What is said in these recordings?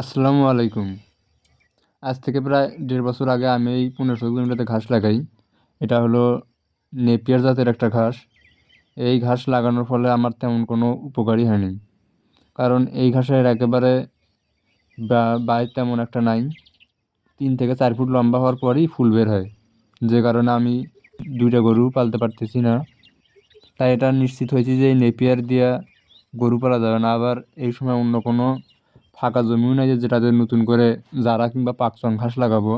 আসসালামু আলাইকুম। আজ থেকে প্রায় দেড় বছর আগে আমি এই পনেরোশো কিলোমিটারতে ঘাস লাগাই। এটা হলো নেপিয়ার জাতের একটা ঘাস। এই ঘাস লাগানোর ফলে আমার তেমন কোনো উপকারই হয়নি। কারণ এই ঘাসের একেবারে বা বাই তেমন একটা নাই। তিন থেকে চার ফুট লম্বা হওয়ার পরই ফুল বের হয়। যে কারণে আমি দুইটা গরু পালতে পারতেছি না। তাই এটা নিশ্চিত হয়েছি যে এই নেপিয়ার দিয়া গরু পালা যাবে না। আবার এই সময় অন্য কোনো ফাঁকা জমিও নাই যে যেটাতে নতুন করে জারা কিংবা পাকচন ঘাস লাগাবো।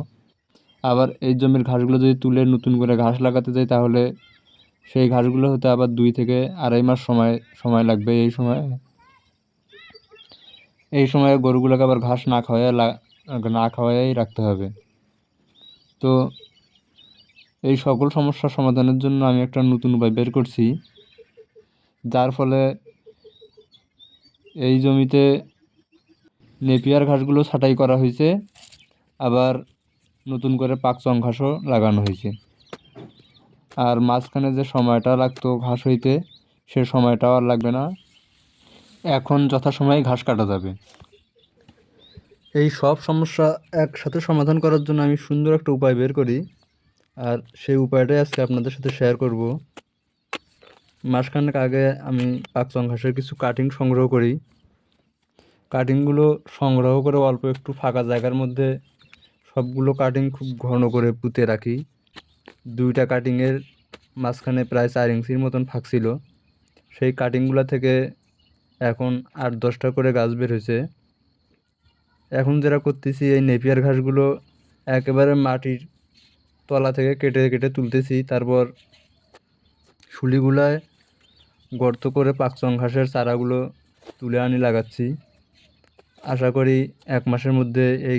আবার এই জমির ঘাসগুলো যদি তুলে নতুন করে ঘাস লাগাতে যাই তাহলে সেই ঘাসগুলো হতে আবার দুই থেকে আড়াই মাস সময় সময় লাগবে এই সময়। এই সময়ে গরুগুলোকে আবার ঘাস না খাওয়াই না খাওয়াই রাখতে হবে। তো এই সকল সমস্যার সমাধানের জন্য আমি একটা নতুন উপায় বের করছি। যার ফলে এই জমিতে নেপিয়ার ঘাসগুলো ছাঁটাই করা হয়েছে। আবার নতুন করে পাকচং ঘাসও লাগানো হয়েছে। আর মাঝখানে যে সময়টা লাগতো ঘাস হইতে, সে সময়টাও আর লাগবে না। এখন যথাসময়ে ঘাস কাটা যাবে। এই সব সমস্যা একসাথে সমাধান করার জন্য আমি সুন্দর একটা উপায় বের করি। আর সেই উপায়টাই আজকে আপনাদের সাথে শেয়ার করব। মাসখানেক আগে আমি পাকচং ঘাসের কিছু কাটিং সংগ্রহ করি। কাটিংগুলো সংগ্রহ করে অল্প একটু ফাঁকা জায়গার মধ্যে সবগুলো কাটিং খুব ঘন করে পুঁতে রাখি। দুইটা কাটিংয়ের মাঝখানে প্রায় চার ইঞ্চির মতন ফাঁক ছিল। সেই কাটিংগুলো থেকে এখন আট দশটা করে গাছ বের হয়েছে। এখন যেটা করতেছি, এই নেপিয়ার ঘাসগুলো একেবারে মাটির তলা থেকে কেটে কেটে তুলতেছি। তারপর শুলিগুলায় গর্ত করে পাকচং ঘাসের চারাগুলো তুলে আনি লাগাচ্ছি। আশা করি এক মাসের মধ্যে এই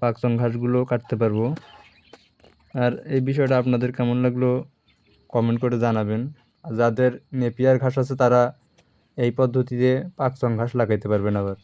পাকচং ঘাসগুলো কাটতে পারব। আর এই বিষয়টা আপনাদের কেমন লাগল কমেন্ট করে জানাবেন। যাদের নেপিয়ার ঘাস আছে তারা এই পদ্ধতিতে পাকচং ঘাস লাগাইতে পারবেন আবার।